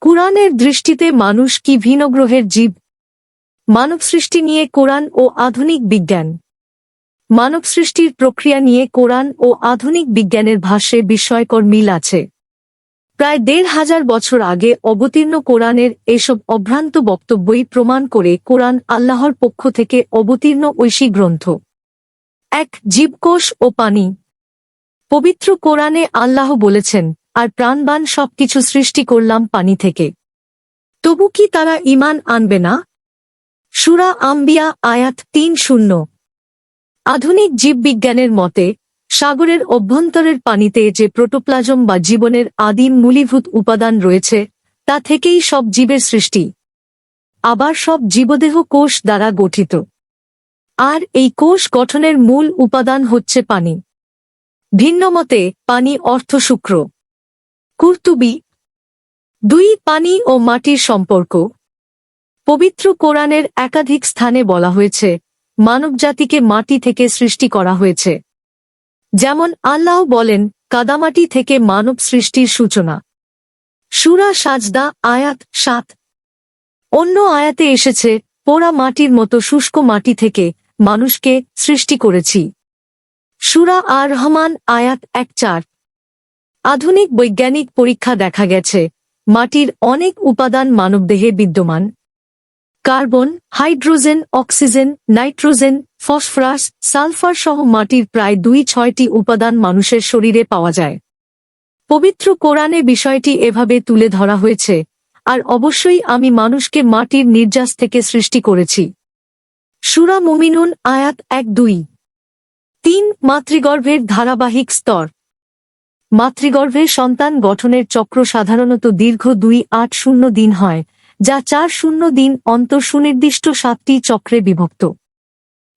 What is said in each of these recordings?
কুরআনের দৃষ্টিতে মানুষ কি ভিন্ন গ্রহের জীব? মানব সৃষ্টি নিয়ে কোরআন ও আধুনিক বিজ্ঞান। মানব সৃষ্টির প্রক্রিয়া নিয়ে কোরআন ও আধুনিক বিজ্ঞানের ভাষ্যে বিস্ময়কর মিল আছে। প্রায় দেড় হাজার বছর আগে অবতীর্ণ কোরআনের এসব অভ্রান্ত বক্তব্যই প্রমাণ করে কোরআন আল্লাহর পক্ষ থেকে অবতীর্ণ ঐশী গ্রন্থ। এক জীবকোষ ও পানি। পবিত্র কোরআনে আল্লাহ বলেছেন আর প্রাণবান সবকিছু সৃষ্টি করলাম পানি থেকে। তবু কি তারা ইমান আনবে না? সুরা আম্বিয়া, আয়াত তিন শূন্য। আধুনিক জীববিজ্ঞানের মতে, সাগরের অভ্যন্তরের পানিতে যে প্রোটোপ্লাজম বা জীবনের আদিম মূলীভূত উপাদান রয়েছে, তা থেকেই সব জীবের সৃষ্টি। আবার সব জীবদেহ কোষ দ্বারা গঠিত। আর এই কোষ গঠনের মূল উপাদান হচ্ছে পানি। ভিন্নমতে, পানি অর্থ শুক্র। কুর্তুবি। দুই পানি ও মাটির সম্পর্ক। পবিত্র কোরআনের একাধিক স্থানে বলা হয়েছে, মানবজাতিকে মাটি থেকে সৃষ্টি করা হয়েছে। যেমন আল্লাহ বলেন, কাদামাটি থেকে মানব সৃষ্টির সূচনা। সুরা সাজদা, আয়াত সাত। অন্য আয়াতে এসেছে, পোড়া মাটির মতো শুষ্ক মাটি থেকে মানুষকে সৃষ্টি করেছি। সুরা আর রহমান আয়াত এক চার। আধুনিক বৈজ্ঞানিক পরীক্ষা দেখা গেছে, মাটির অনেক উপাদান মানবদেহে বিদ্যমান। Carbon, hydrogen, oxygen, nitrogen, phosphorus, sulphur সহ মাটির প্রায় দুই ছয়টি উপাদান মানুষের শরীরে পাওয়া যায়। পবিত্র কোরআনে বিষয়টি এভাবে তুলে ধরা হয়েছে, আর অবশ্যই আমি মানুষকে মাটির নির্যাস থেকে সৃষ্টি করেছি। সুরা মুমিনুন আয়াত এক দুই। তিন মাতৃগর্ভের ধারাবাহিক স্তর। মাতৃগর্ভে সন্তান গঠনের চক্র সাধারণত দীর্ঘ দুই আট শূন্য দিন হয়, যা চার শূন্য দিন অন্তর সুনির্দিষ্ট সাতটি চক্রে বিভক্ত।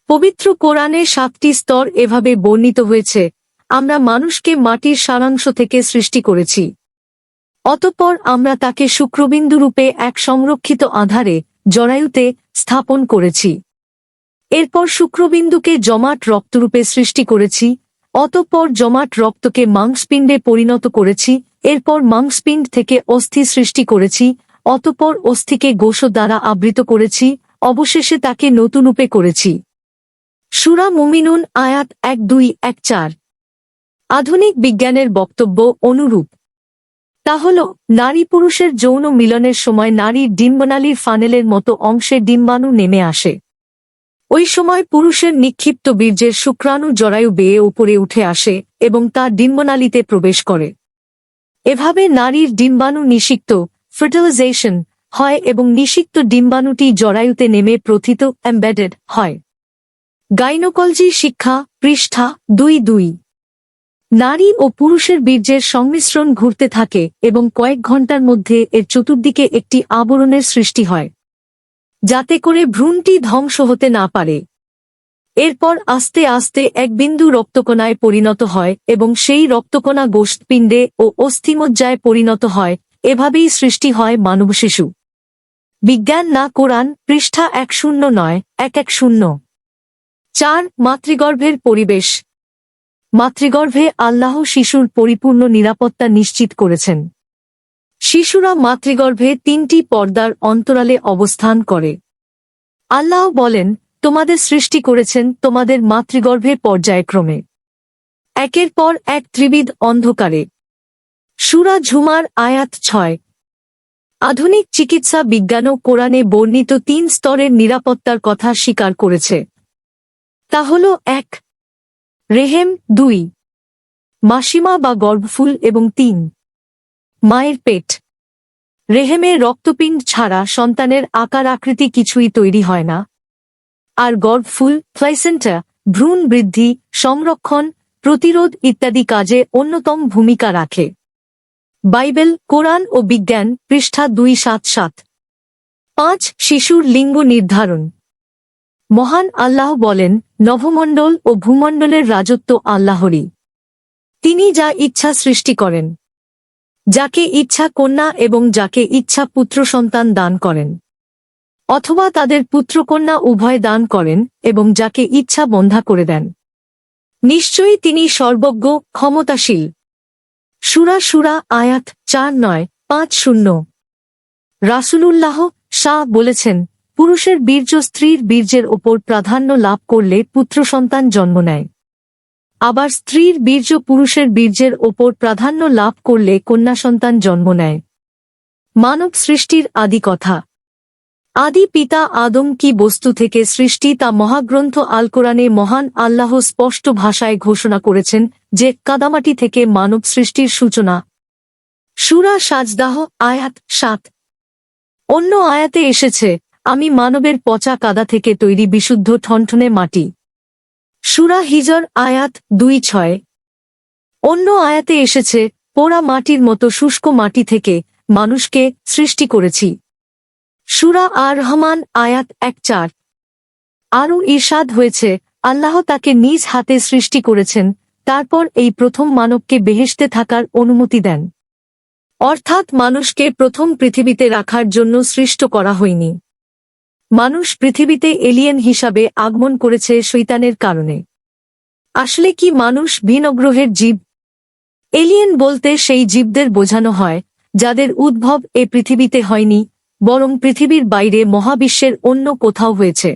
পবিত্র কোরআনে সাতটি স্তর এভাবে বর্ণিত হয়েছে, আমরা মানুষকে মাটির সারাংশ থেকে সৃষ্টি করেছি। অতঃপর আমরা তাকে শুক্রবিন্দু রূপে এক সংরক্ষিত আধারে, জরায়ুতে স্থাপন করেছি। এরপর শুক্রবিন্দুকে জমাট রক্তরূপে সৃষ্টি করেছি অতঃপর জমাট রক্তকে মাংসপিণ্ডে পরিণত করেছি, এরপর মাংসপিণ্ড থেকে অস্থি সৃষ্টি করেছি, অতঃপর অস্থিকে গোষ দ্বারা আবৃত করেছি, অবশেষে তাকে নতুনরূপে করেছি। সুরা মুমিনুন, আয়াত এক দুই এক চার। আধুনিক বিজ্ঞানের বক্তব্য অনুরূপ। তা হল, নারী পুরুষের যৌন মিলনের সময় নারীর ডিম্বনালীর ফানেলের মতো অংশে ডিম্বাণু নেমে আসে। ওই সময় পুরুষের নিক্ষিপ্ত বীর্যের শুক্রাণু জরায়ু বেয়ে উপরে উঠে আসে এবং তা ডিম্বনালীতে প্রবেশ করে। এভাবে নারীর ডিম্বাণু নিষিক্ত ফার্টিলাইজেশন হয় এবং নিষিক্ত ডিম্বাণুটি জরায়ুতে নেমে প্রথিত এমবেডেড হয়। গাইনোকলজি শিক্ষা, পৃষ্ঠা দুই দুই। নারী ও পুরুষের বীর্যের সংমিশ্রণ ঘুরতে থাকে এবং কয়েক ঘণ্টার মধ্যে এর চতুর্দিকে একটি আবরণের সৃষ্টি হয়। যাতে করে ভ্রূণটি ধ্বংস হতে না পারে। এরপর আস্তে আস্তে এক বিন্দু রক্তকণায় পরিণত হয় এবং সেই রক্তকণা গোষ্ঠপিণ্ডে ও অস্থিমজ্জায় পরিণত হয়, এভাবেই সৃষ্টি হয় মানব শিশু বিজ্ঞান না কোরআন, পৃষ্ঠা এক শূন্য নয়, এক এক শূন্য। চার, মাতৃগর্ভের পরিবেশ। মাতৃগর্ভে আল্লাহ শিশুর পরিপূর্ণ নিরাপত্তা নিশ্চিত করেছেন। শিশুরা মাতৃগর্ভে তিনটি পর্দার অন্তরালে অবস্থান করে। আল্লাহ বলেন, তোমাদের সৃষ্টি করেছেন তোমাদের মাতৃগর্ভে পর্যায়ক্রমে। একের পর এক ত্রিবিধ অন্ধকারে। সুরা ঝুমার আয়াত ছয়। আধুনিক চিকিৎসা বিজ্ঞান ও কোরআনে বর্ণিত তিন স্তরের নিরাপত্তার কথা স্বীকার করেছে। তা হল এক, রেহেম দুই, মাসিমা বা গর্ভফুল এবং তিন। মায়ের পেট। রেহেমে রক্তপিণ্ড ছাড়া সন্তানের আকার আকৃতি কিছুই তৈরি হয় না। আর গর্ভফুল প্লাইসেন্টা ভ্রূণ বৃদ্ধি, সংরক্ষণ, প্রতিরোধ ইত্যাদি কাজে অন্যতম ভূমিকা রাখে। বাইবেল, কোরআন ও বিজ্ঞান পৃষ্ঠা দুই সাত সাত। পাঁচ, শিশুর লিঙ্গ নির্ধারণ। মহান আল্লাহ বলেন নভমণ্ডল ও ভূমণ্ডলের রাজত্ব আল্লাহরই। তিনি যা ইচ্ছা সৃষ্টি করেন। যাকে ইচ্ছা কন্যা এবং যাকে ইচ্ছা পুত্র সন্তান দান করেন। অথবা তাদের পুত্রকন্যা উভয় দান করেন এবং যাকে ইচ্ছা বন্ধা করে দেন। নিশ্চয়ই তিনি সর্বজ্ঞ, ক্ষমতাশীল। সুরা সুরা আয়াত চার নয়, পাঁচ শূন্য। রাসূলুল্লাহ শাহ বলেছেন, পুরুষের বীর্য স্ত্রীর বীর্যের ওপর প্রাধান্য লাভ করলে পুত্র সন্তান জন্ম নেয়। আবার স্ত্রীর বীর্য পুরুষের বীর্যের ওপর প্রাধান্য লাভ করলে কন্যা সন্তান জন্ম নেয়। মানব সৃষ্টির আদি কথা। আদি পিতা আদম কি বস্তু থেকে সৃষ্টি তা মহাগ্রন্থ আল কোরআনে মহান আল্লাহ স্পষ্ট ভাষায় ঘোষণা করেছেন যে কাদামাটি থেকে মানব সৃষ্টির সূচনা। সুরা সাজদাহ, আয়াত সাত। অন্য আয়াতে এসেছে, আমি মানবের পচা কাদা থেকে তৈরি বিশুদ্ধ ঠনঠনে মাটি। সুরা হিজর আয়াত দুই ছয়। অন্য আয়াতে এসেছে, পোড়া মাটির মতো শুষ্ক মাটি থেকে মানুষকে সৃষ্টি করেছি। সুরা আর রহমান আয়াত এক চার। আরও ঈর্ষাদ হয়েছে, আল্লাহ তাকে নিজ হাতে সৃষ্টি করেছেন, তারপর এই প্রথম মানবকে বেহেশতে থাকার অনুমতি দেন। অর্থাৎ মানুষকে প্রথম পৃথিবীতে রাখার জন্য সৃষ্ট করা হয়নি। মানুষ পৃথিবীতে এলিয়েন হিসাবে আগমন করেছে শৈতানের কারণে। আসলে কি মানুষ ভিন্ন গ্রহের জীব? এলিয়েন বলতে সেই জীবদের বোঝানো হয়, যাদের উদ্ভব এ পৃথিবীতে হয়নি, বরং পৃথিবীর বাইরে মহাবিশ্বের অন্য কোথাও হয়েছে।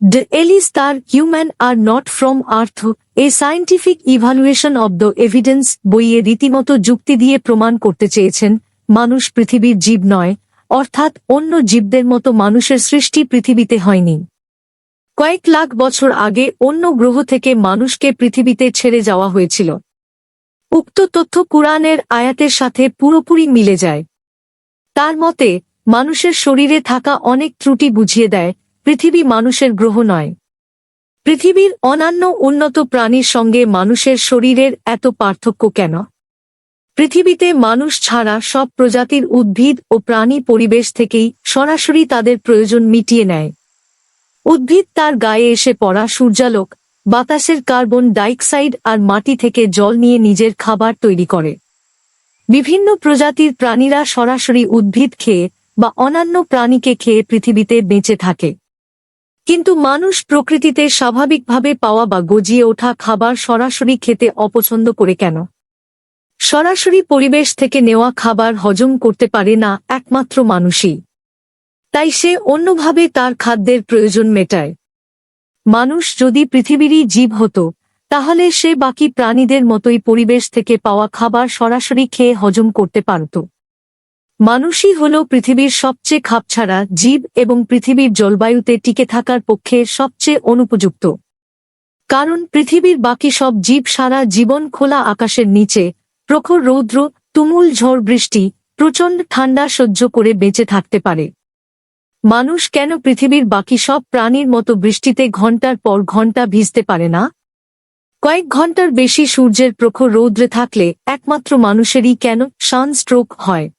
দ্য এলিস তার human are not from Earth, a scientific evaluation of the evidence বইয়ে রীতিমতো যুক্তি দিয়ে প্রমাণ করতে চেয়েছেন, মানুষ পৃথিবীর জীব নয় অর্থাৎ অন্য জীবদের মতো মানুষের সৃষ্টি পৃথিবীতে হয়নি। কয়েক লাখ বছর আগে অন্য গ্রহ থেকে মানুষকে পৃথিবীতে ছেড়ে যাওয়া হয়েছিল। উক্ত তথ্য কুরআনের আয়াতের সাথে পুরোপুরি মিলে যায়। তার মতে, মানুষের শরীরে থাকা অনেক ত্রুটি বুঝিয়ে দেয়, পৃথিবী মানুষের গ্রহ নয়। পৃথিবীর অন্যান্য উন্নত প্রাণীর সঙ্গে মানুষের শরীরের এত পার্থক্য কেন? পৃথিবীতে মানুষ ছাড়া সব প্রজাতির উদ্ভিদ ও প্রাণী পরিবেশ থেকেই সরাসরি তাদের প্রয়োজন মিটিয়ে নেয়। উদ্ভিদ তার গায়ে এসে পড়া সূর্যালোক, বাতাসের কার্বন ডাইঅক্সাইড আর মাটি থেকে জল নিয়ে নিজের খাবার তৈরি করে। বিভিন্ন প্রজাতির প্রাণীরা সরাসরি উদ্ভিদ খেয়ে বা অন্যান্য প্রাণীকে খেয়ে পৃথিবীতে বেঁচে থাকে। কিন্তু মানুষ প্রকৃতিতে স্বাভাবিকভাবে পাওয়া বা গজিয়ে ওঠা খাবার সরাসরি খেতে অপছন্দ করে কেন? সরাসরি পরিবেশ থেকে নেওয়া খাবার হজম করতে পারে না একমাত্র মানুষই। তাই সে অন্যভাবে তার খাদ্যের প্রয়োজন মেটায়। মানুষ যদি পৃথিবীরই জীব হতো, তাহলে সে বাকি প্রাণীদের মতোই পরিবেশ থেকে পাওয়া খাবার সরাসরি খেয়ে হজম করতে পারত। মানুষই হল পৃথিবীর সবচেয়ে খাপছাড়া জীব এবং পৃথিবীর জলবায়ুতে টিকে থাকার পক্ষে সবচেয়ে অনুপযুক্ত। কারণ পৃথিবীর বাকি সব জীব সারা জীবন খোলা আকাশের নিচে প্রখর রৌদ্র, তুমুল ঝড় বৃষ্টি, প্রচণ্ড ঠান্ডা সহ্য করে বেঁচে থাকতে পারে। মানুষ কেন পৃথিবীর বাকি সব প্রাণীর মতো বৃষ্টিতে ঘণ্টার পর ঘণ্টা ভিজতে পারে না? কয়েক ঘণ্টার বেশি সূর্যের প্রখর রৌদ্রে থাকলে একমাত্র মানুষেরই কেন সানস্ট্রোক হয়?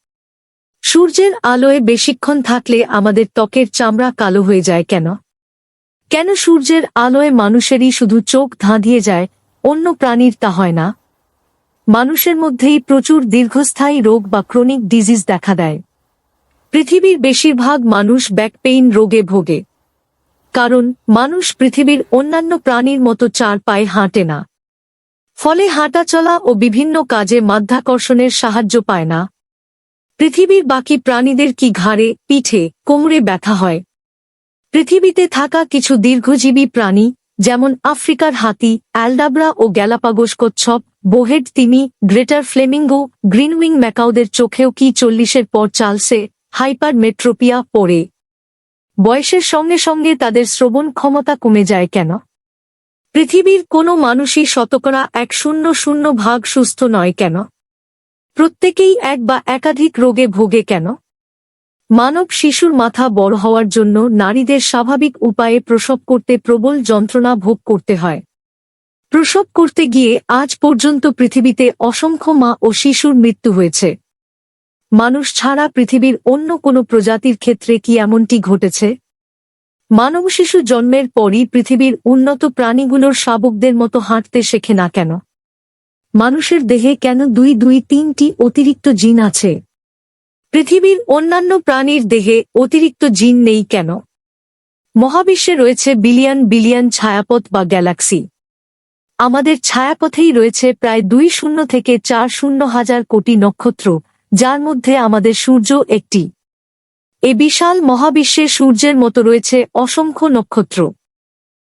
সূর্যের আলোয় বেশিক্ষণ থাকলে আমাদের ত্বকের চামড়া কালো হয়ে যায় কেন? কেন সূর্যের আলোয় মানুষেরই শুধু চোখ ধাঁধিয়ে যায়, অন্য প্রাণীর তা হয় না? মানুষের মধ্যেই প্রচুর দীর্ঘস্থায়ী রোগ বা ক্রনিক ডিজিজ দেখা দেয়। পৃথিবীর বেশিরভাগ মানুষ ব্যাক পেইন রোগে ভোগে। কারণ, মানুষ পৃথিবীর অন্যান্য প্রাণীর মতো চার পায়ে হাঁটে না। ফলে হাঁটাচলা ও বিভিন্ন কাজে মাধ্যাকর্ষণের সাহায্য পায় না। পৃথিবীর বাকি প্রাণীদের কি ঘাড়ে, পিঠে, কোমরে ব্যথা হয়? পৃথিবীতে থাকা কিছু দীর্ঘজীবী প্রাণী, যেমন আফ্রিকার হাতি, অ্যালডাবরা ও গ্যালাপাগোস কচ্ছপ বোহেড তিমি গ্রেটার ফ্লেমিঙ্গো, গ্রিনউইং ম্যাকাউদের চোখেও কি চল্লিশের পর চালসে হাইপার মেট্রোপিয়া পড়ে? বয়সের সঙ্গে সঙ্গে তাদের শ্রবণ ক্ষমতা কমে যায় কেন? পৃথিবীর কোনো মানুষই শতকরা এক শূন্য শূন্য ভাগ সুস্থ নয় কেন? প্রত্যেকেই এক বা একাধিক রোগে ভোগে কেন? মানব শিশুর মাথা বড় হওয়ার জন্য নারীদের স্বাভাবিক উপায়ে প্রসব করতে প্রবল যন্ত্রণা ভোগ করতে হয়। প্রসব করতে গিয়ে আজ পর্যন্ত পৃথিবীতে অসংখ্য মা ও শিশুর মৃত্যু হয়েছে। মানুষ ছাড়া পৃথিবীর অন্য কোনো প্রজাতির ক্ষেত্রে কি এমনটি ঘটেছে? মানব শিশু জন্মের পরই পৃথিবীর উন্নত প্রাণীগুলোর শাবকদের মতো হাঁটতে শেখে না কেন? মানুষের দেহে কেন দুই দুই তিনটি অতিরিক্ত জিন আছে? পৃথিবীর অন্যান্য প্রাণীর দেহে অতিরিক্ত জিন নেই কেন? মহাবিশ্বে রয়েছে বিলিয়ন বিলিয়ন ছায়াপথ বা গ্যালাক্সি। আমাদের ছায়াপথেই রয়েছে প্রায় দুই শূন্য থেকে চার শূন্য হাজার কোটি নক্ষত্র, যার মধ্যে আমাদের সূর্য একটি। এ বিশাল মহাবিশ্বে সূর্যের মতো রয়েছে অসংখ্য নক্ষত্র।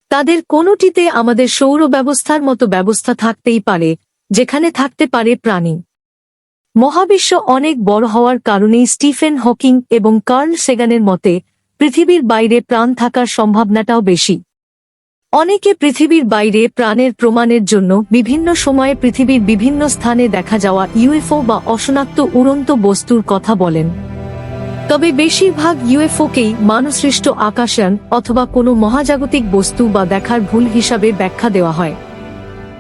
তাদের কোনোটিতে আমাদের সৌর ব্যবস্থার মতো ব্যবস্থা থাকতেই পারে, যেখানে থাকতে পারে প্রাণী। মহাবিশ্ব অনেক বড় হওয়ার কারণেই স্টিফেন হকিং এবং কার্ল সেগানের মতে, পৃথিবীর বাইরে প্রাণ থাকার সম্ভাবনাটাও বেশি। অনেকে পৃথিবীর বাইরে প্রাণের প্রমাণের জন্য বিভিন্ন সময়ে পৃথিবীর বিভিন্ন স্থানে দেখা যাওয়া ইউএফও বা অশনাক্ত উড়ন্ত বস্তুর কথা বলেন। তবে বেশিরভাগ ইউএফওকেই মানসৃষ্ট আকাশযান অথবা কোনো মহাজাগতিক বস্তু বা দেখার ভুল হিসাবে ব্যাখ্যা দেওয়া হয়।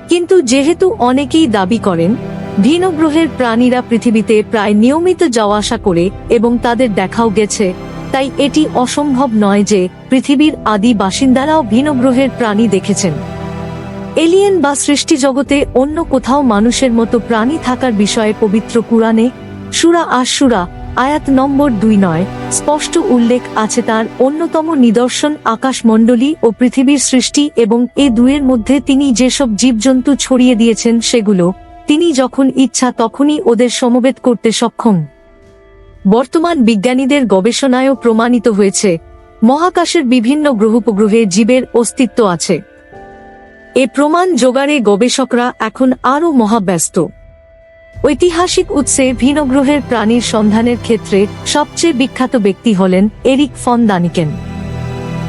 কিন্তু যেহেতু অনেকেই দাবি করেন ভিন্ন গ্রহের প্রাণীরা পৃথিবীতে প্রায় নিয়মিত যাওয়া আসা করে এবং তাদের দেখাও গেছে তাই এটি অসম্ভব নয় যে পৃথিবীর আদি বাসিন্দারাও ভিন্ন গ্রহের প্রাণী দেখেছেন। এলিয়েন বা সৃষ্টি জগতে অন্য কোথাও মানুষের মতো প্রাণী থাকার বিষয়ে পবিত্র কুরআনে সুরা আশুরা আয়াত নম্বর দুই নয়, স্পষ্ট উল্লেখ আছে তার অন্যতম নিদর্শন আকাশমণ্ডলী ও পৃথিবীর সৃষ্টি এবং এ দুয়ের মধ্যে তিনি যেসব জীবজন্তু ছড়িয়ে দিয়েছেন সেগুলো তিনি যখন ইচ্ছা তখনই ওদের সমবেত করতে সক্ষম। বর্তমান বিজ্ঞানীদের গবেষণায়ও প্রমাণিত হয়েছে, মহাকাশের বিভিন্ন গ্রহোপগ্রহে জীবের অস্তিত্ব আছে। এ প্রমাণ জোগাড়ে গবেষকরা এখন আরও মহাব্যস্ত। ঐতিহাসিক উৎসে ভিনগ্রহের প্রাণীর সন্ধানের ক্ষেত্রে সবচেয়ে বিখ্যাত ব্যক্তি হলেন এরিক ফন দানিকেন।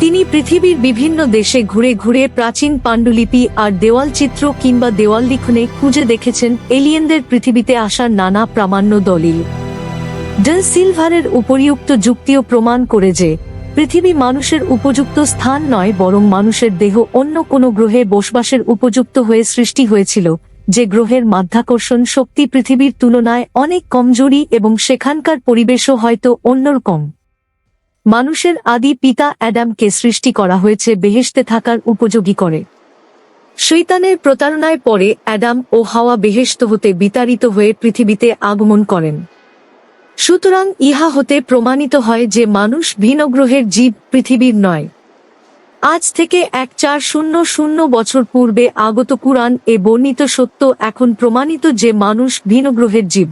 তিনি পৃথিবীর বিভিন্ন দেশে ঘুরে ঘুরে প্রাচীন পাণ্ডুলিপি আর দেওয়াল চিত্র কিংবা দেওয়াল লিখনে খুঁজে দেখেছেন এলিয়েনদের পৃথিবীতে আসার নানা প্রামাণ্য দলিল। ডেল সিলভারের উপরিউক্ত যুক্তিও প্রমাণ করে যে, পৃথিবী মানুষের উপযুক্ত স্থান নয়, বরং মানুষের দেহ অন্য কোনো গ্রহে বসবাসের উপযুক্ত হয়ে সৃষ্টি হয়েছিল, যে গ্রহের মাধ্যাকর্ষণ শক্তি পৃথিবীর তুলনায় অনেক কমজোরি এবং সেখানকার পরিবেশও হয়তো অন্যরকম মানুষের আদি পিতা অ্যাডামকে সৃষ্টি করা হয়েছে বেহেশতে থাকার উপযোগী করে। শৈতানের প্রতারণায় পরে অ্যাডাম ও হাওয়া বেহেস্ত হতে বিতাড়িত হয়ে পৃথিবীতে আগমন করেন। সুতরাং ইহা হতে প্রমাণিত হয় যে মানুষ ভিন্ন গ্রহের জীব পৃথিবীর নয়। আজ থেকে এক চার শূন্য শূন্য বছর পূর্বে আগত কুরআন এ বর্ণিত সত্য এখন প্রমাণিত যে মানুষ ভিনগ্রহের জীব।